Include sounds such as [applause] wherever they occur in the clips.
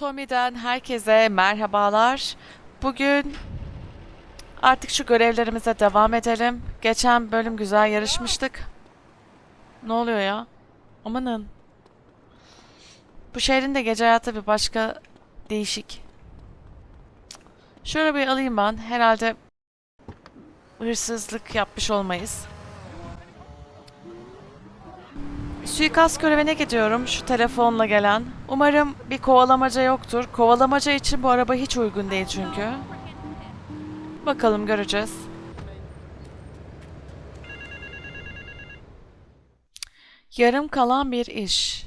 Tommy'den herkese merhabalar. Bugün artık şu görevlerimize devam edelim. Geçen bölüm güzel yarışmıştık. Ne oluyor ya? Amanın. Bu şehrin de gece hayatı bir başka değişik. Şöyle bir alayım ben. Herhalde hırsızlık yapmış olmayız. Suikast görevine gidiyorum şu telefonla gelen. Umarım bir kovalamaca yoktur. Kovalamaca için bu araba hiç uygun değil çünkü. Bakalım göreceğiz. Yarım kalan bir iş.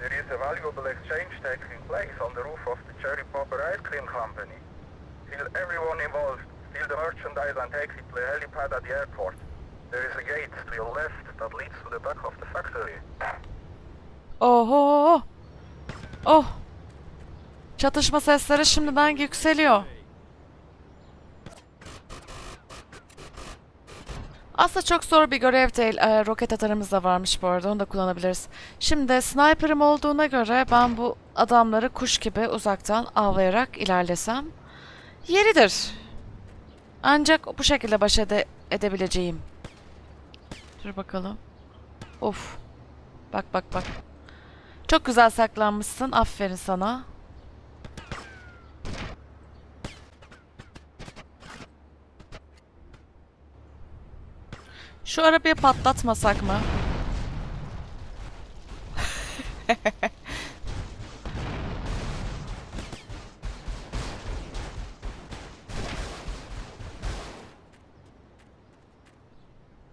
There is a valuable exchange taking place on the roof of the Cherry Popper Ice Cream Company. Kill everyone involved, steal the merchandise and take the helipad at the airport. There is a gate to your left that leads to the back of the factory. Oho! Oh! Çatışma sesleri şimdiden yükseliyor. Aslında çok zor bir görev değil. Ee, roket atarımız da varmış bu arada. Onu da kullanabiliriz. Şimdi sniper'ım olduğuna göre ben bu adamları kuş gibi uzaktan avlayarak ilerlesem yeridir. Ancak bu şekilde baş ede- edebileceğim. Dur bakalım. Of. Bak bak bak. Çok güzel saklanmışsın. Aferin sana. Şu arabayı patlatmasak mı? [laughs]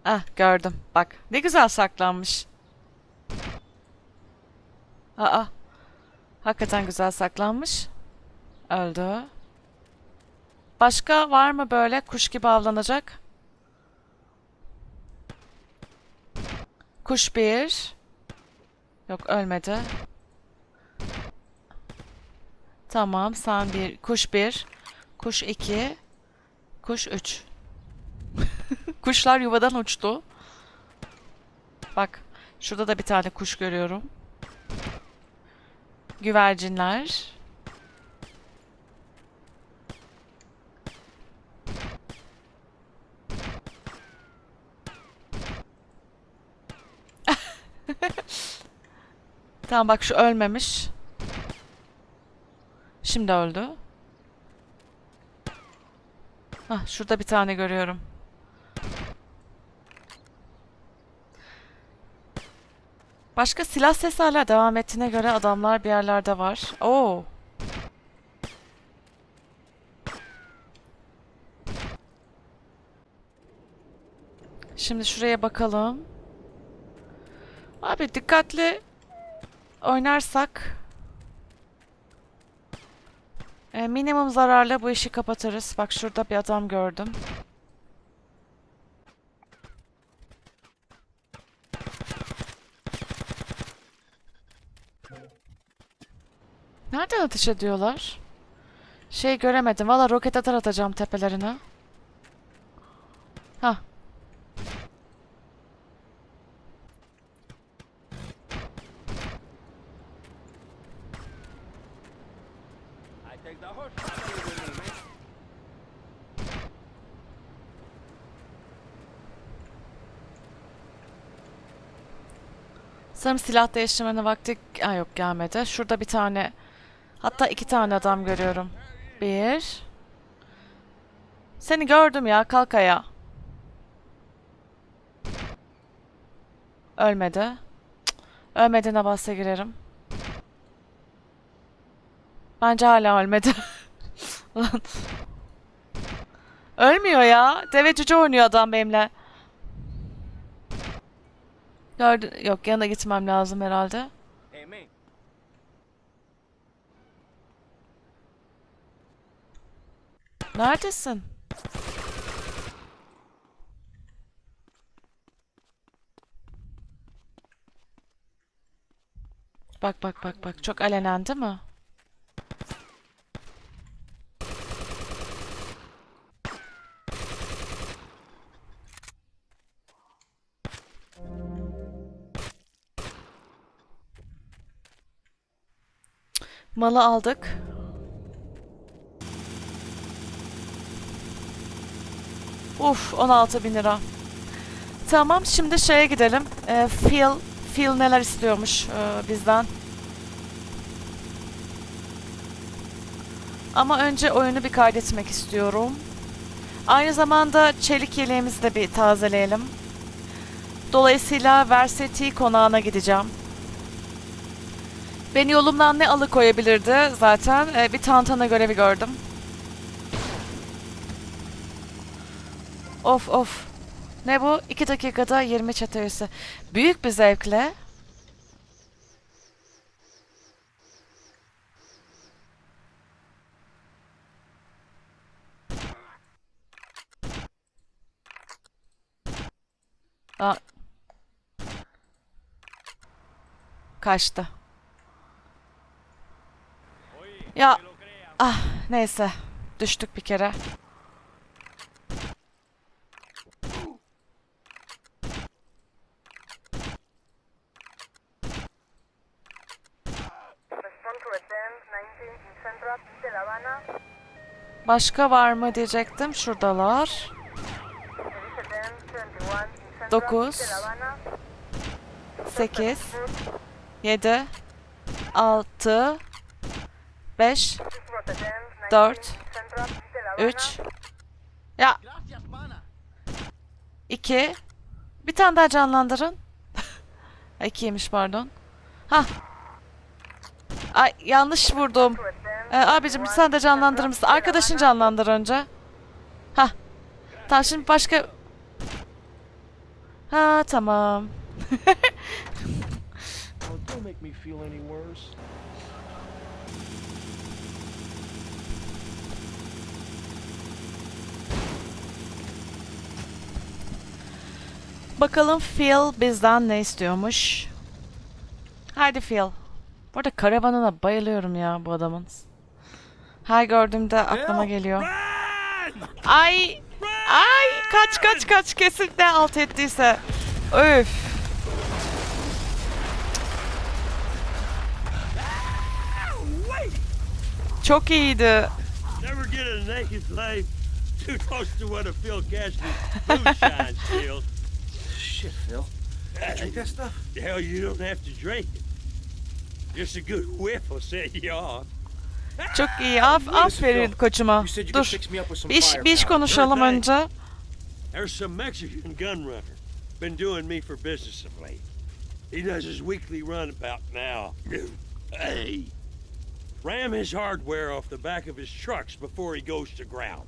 ah gördüm. Bak ne güzel saklanmış. Aa. Hakikaten güzel saklanmış. Öldü. Başka var mı böyle kuş gibi avlanacak? Kuş bir. Yok ölmedi. Tamam sen bir. Kuş bir. Kuş iki. Kuş üç. [laughs] Kuşlar yuvadan uçtu. Bak. Şurada da bir tane kuş görüyorum. Güvercinler. [laughs] tamam bak şu ölmemiş. Şimdi öldü. Hah şurada bir tane görüyorum. Başka silah sesi hala devam ettiğine göre adamlar bir yerlerde var. Oo. Şimdi şuraya bakalım. Abi dikkatli oynarsak e, minimum zararla bu işi kapatırız. Bak şurada bir adam gördüm. Nereden ateş ediyorlar? Şey göremedim. Valla roket atar atacağım tepelerine. Ha. Sanırım silah değiştirmenin vakti ha, yok gelmedi. Şurada bir tane hatta iki tane adam görüyorum. Bir. Seni gördüm ya kalk ayağa. Ölmedi. Cık, Ölmediğine bahse girerim. Bence hala ölmedi. [laughs] Ulan. Ölmüyor ya. Deve cüce oynuyor adam benimle. Gördü yok yanına gitmem lazım herhalde. Hey, mate. Neredesin? Bak bak bak bak çok alenen değil mi? Malı aldık. Uf 16 bin lira. Tamam şimdi şeye gidelim. Ee, Phil, Phil neler istiyormuş ee, bizden. Ama önce oyunu bir kaydetmek istiyorum. Aynı zamanda çelik yeleğimizi de bir tazeleyelim. Dolayısıyla Versailles konağına gideceğim. Beni yolumdan ne alıkoyabilirdi zaten? Ee, bir tantana görevi gördüm. Of of. Ne bu? 2 dakikada 20 çatarısı. Büyük bir zevkle. Aa. Kaçtı. Ya ah neyse düştük bir kere. Başka var mı diyecektim. Şuradalar. Service attend 21 in Central Dokuz. de La Habana. 8 7 6 5 Route attend 19 Dört. in Central de La Habana. 3 Ya Gracias, pana. 2 Bir tane daha canlandırın. [laughs] 2'ymiş pardon. Ha. Ay yanlış vurdum. Ee, abicim sen de canlandırır mısın? Arkadaşın canlandır önce. Ha. Tamam şimdi başka... Ha tamam. Bakalım Phil bizden ne istiyormuş. Hadi Phil. Bu arada karavanına bayılıyorum ya bu adamın. Her gördüğümde aklıma geliyor. Ay! Ay! Kaç kaç kaç kesin ne alt ettiyse. Öf! Çok iyiydi. Too close to [laughs] Phil. Shit, Phil. You drink that stuff? Hell, you don't have to drink it. Just a good whiff will set you off. Çok iyi. Af aferin koçuma. Dur. Bir iş, bir iş konuşalım önce. There's some Mexican gun runner been doing me for business of late. He does his weekly runabout now. Hey, ram his hardware off the back of his trucks before he goes to ground,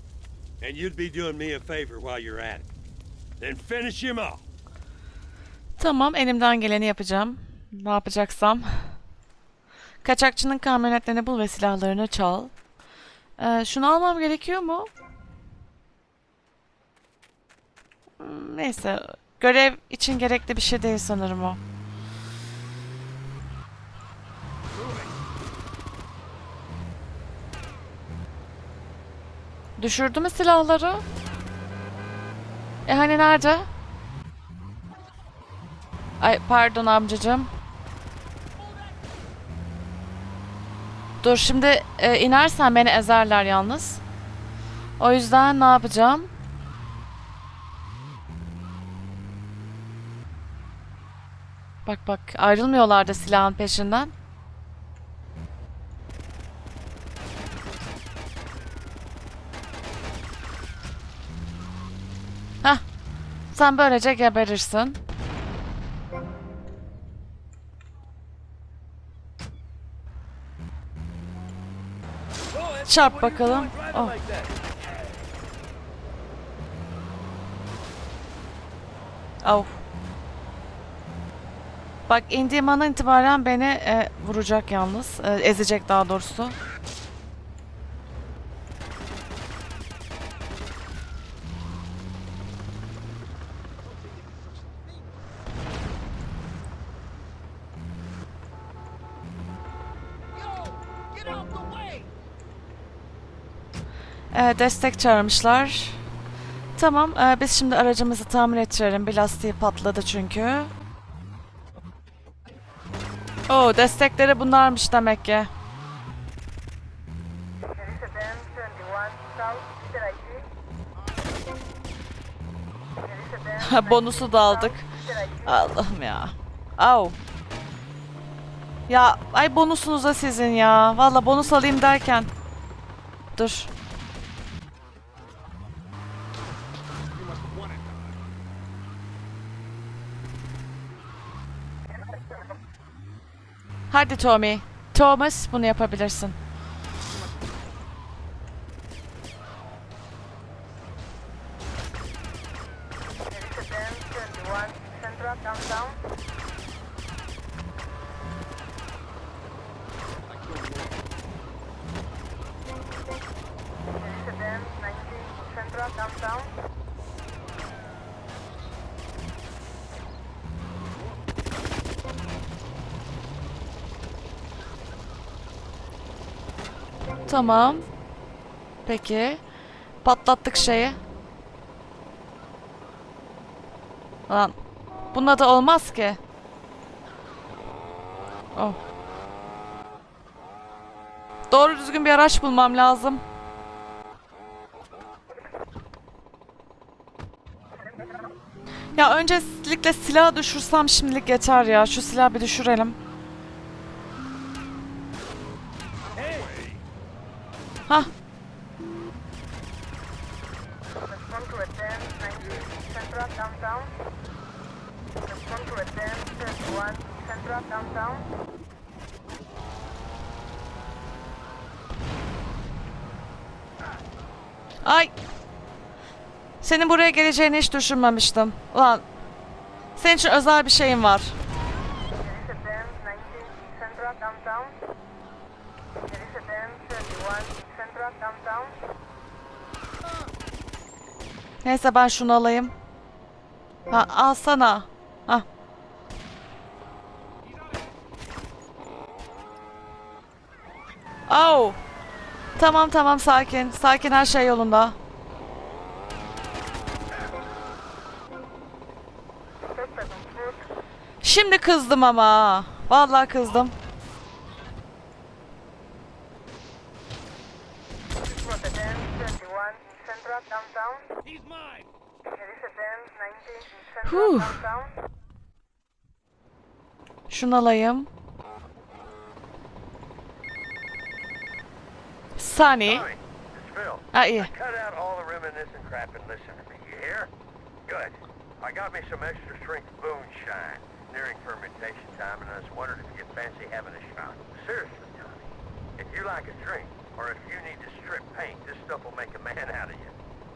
and you'd be doing me a favor while you're at it. Then finish him off. Tamam elimden geleni yapacağım. Ne yapacaksam. Kaçakçının kamyonetlerini bul ve silahlarını çal. Ee, şunu almam gerekiyor mu? Hmm, Neyse. Görev için gerekli bir şey değil sanırım o. Düşürdü mü silahları? E hani nerede? Ay pardon amcacığım. Dur şimdi e, inersen beni ezerler yalnız. O yüzden ne yapacağım? Bak bak ayrılmıyorlar da silahın peşinden. Hah. Sen böylece geberirsin. Çarp bakalım. Oh. Oh. Bak indiğim andan itibaren beni e, vuracak yalnız. E, ezecek daha doğrusu. Ee, destek çağırmışlar. Tamam, e, biz şimdi aracımızı tamir ettirelim. Bir lastiği patladı çünkü. Oo, destekleri bunlarmış demek ki. [laughs] Bonusu da aldık. Allah'ım ya. Au. Ya ay bonusunuz da sizin ya. Valla bonus alayım derken. Dur. Hadi Tommy. Thomas bunu yapabilirsin. Elizabeth 21 Central Downtown. Elizabeth 19 Central Downtown. Tamam. Peki. Patlattık şeyi. Lan. Bunda da olmaz ki. Oh. Doğru düzgün bir araç bulmam lazım. Ya öncelikle silahı düşürsem şimdilik yeter ya. Şu silahı bir düşürelim. Downtown. Ay. Senin buraya geleceğini hiç düşünmemiştim. Ulan. Senin için özel bir şeyim var. Elizabeth 19 Central Neyse ben şunu alayım. Ha alsana. Ha. Au. Tamam tamam sakin. Sakin her şey yolunda. Şimdi kızdım ama. Vallahi kızdım. Listen to me, you hear? Good. I got me some extra strength moonshine. Nearing fermentation time, and I was wondering if you'd fancy having a shot. Seriously, Tommy. If you like a drink, or if you need to strip paint, this stuff will make a man out of you.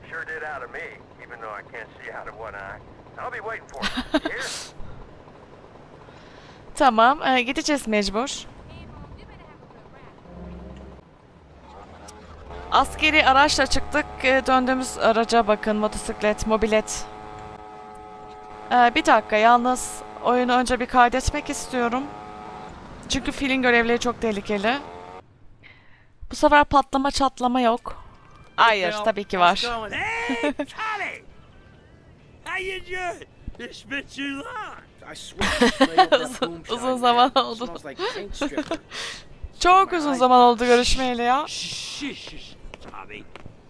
Sure did out of me, even though I can't see out of one eye. I'll be waiting for you. [laughs] You hear? Tamam. e, gideceğiz mecbur. Askeri araçla çıktık. E, döndüğümüz araca bakın. Motosiklet, mobilet. E, bir dakika yalnız oyunu önce bir kaydetmek istiyorum. Çünkü filin görevleri çok tehlikeli. Bu sefer patlama çatlama yok. Hayır tabii ki var. [laughs] [laughs] Uzun- uzun man, zaman oldu. [laughs] Çok uzun zaman oldu görüşmeyeli ya. Shh, shh, shh, Tommy.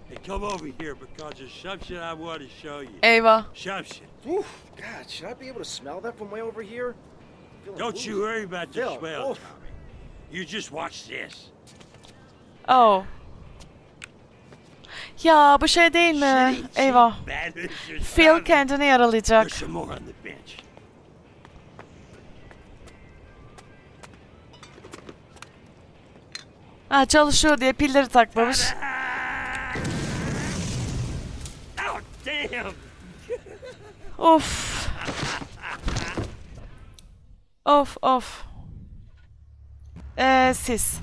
Hey, come over here because there's something I want to show you. Eyvah. Something. Oof, God, should I be able to smell that from way over here? Don't you worry about the smell. Tommy. You just watch this. Oh. Ya bu şey değil mi? Eyvah. cheap bandits or Phil kendini yaralayacak. Ha çalışıyor diye pilleri takmamış. Oh! Of. Of of. Ee, sis.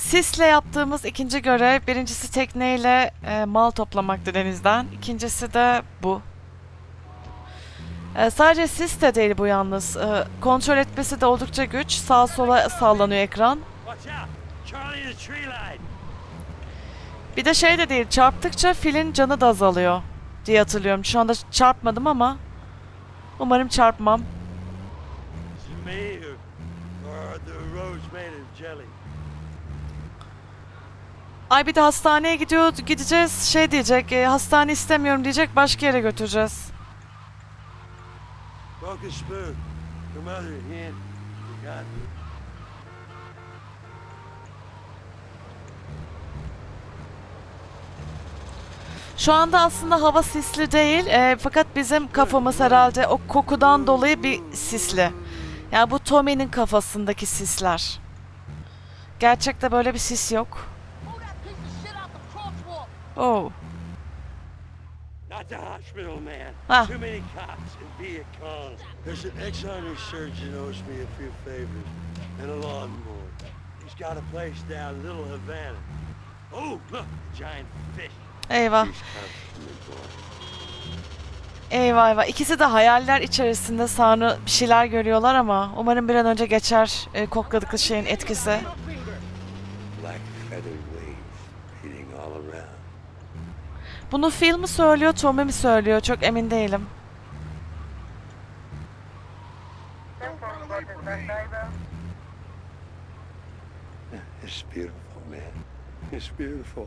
Sisle yaptığımız ikinci görev birincisi tekneyle e, mal toplamaktı denizden. İkincisi de bu. Ee, sadece sis de değil bu yalnız. Ee, kontrol etmesi de oldukça güç. Sağa sola sallanıyor ekran. Bir de şey de değil, çarptıkça filin canı da azalıyor diye hatırlıyorum. Şu anda çarpmadım ama umarım çarpmam. Is it me or, or are the roads made of jelly? Ay bir de hastaneye gidiyor, gideceğiz. Şey diyecek, e, hastane istemiyorum diyecek, başka yere götüreceğiz. Şu anda aslında hava sisli değil e, fakat bizim kafamız herhalde o kokudan dolayı bir sisli. Yani bu Tommy'nin kafasındaki sisler. Gerçekte böyle bir sis yok. Oh. Not the hospital, man. Ah. Too many cops and Cong. There's an ex-army surgeon owes me a few favors and a lawnmower. He's got a place down Little Havana. Oh, look, a giant fish. Eyvah. Eyvah eyvah. İkisi de hayaller içerisinde Sanrı bir şeyler görüyorlar ama umarım bir an önce geçer e, kokladıkları şeyin etkisi. Black feather Bunu Phil mi söylüyor, Tommy mi söylüyor? Çok emin değilim. It's beautiful, man. It's beautiful,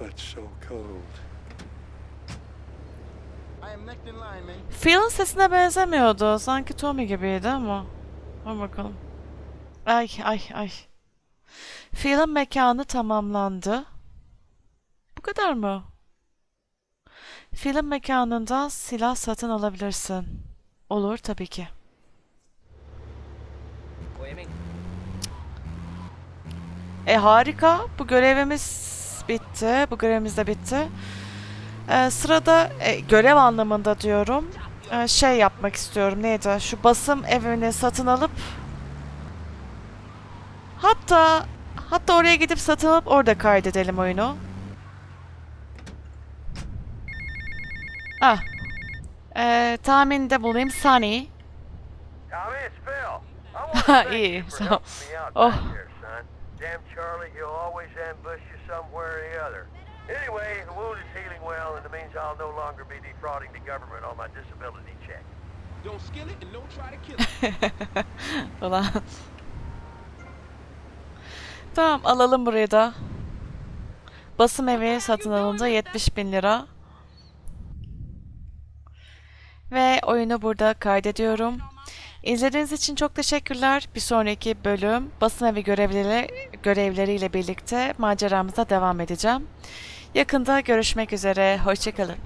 but so cold. I am next in line, man. Phil'in sesine benzemiyordu. Sanki Tommy gibiydi ama. Dur bakalım. Ay ay ay. Phil'in mekanı tamamlandı. Bu kadar mı? Phil'in mekanında silah satın alabilirsin. Olur tabii ki. E harika. Bu görevimiz bitti. Bu görevimiz de bitti. Ee, sırada e, görev anlamında diyorum. e, şey yapmak istiyorum. Neydi? Şu basım evini satın alıp hatta hatta oraya gidip satın alıp orada kaydedelim oyunu. Ah. Ee, tahminde bulayım. Sunny. [laughs] Thank İyi, sağ ol. Oh. Damn Charlie, he'll always ambush you somewhere or the other. Anyway, the wound is healing well, and it means I'll no longer be defrauding the government on my disability check. Don't skill it and don't try to kill it. [laughs] Ulan. tamam alalım burayı da. Basım evi satın alındı 70 bin lira. Ve oyunu burada kaydediyorum. İzlediğiniz için çok teşekkürler. Bir sonraki bölüm basım evi görevleri, görevleriyle birlikte maceramıza devam edeceğim. Yakında görüşmek üzere. Hoşçakalın.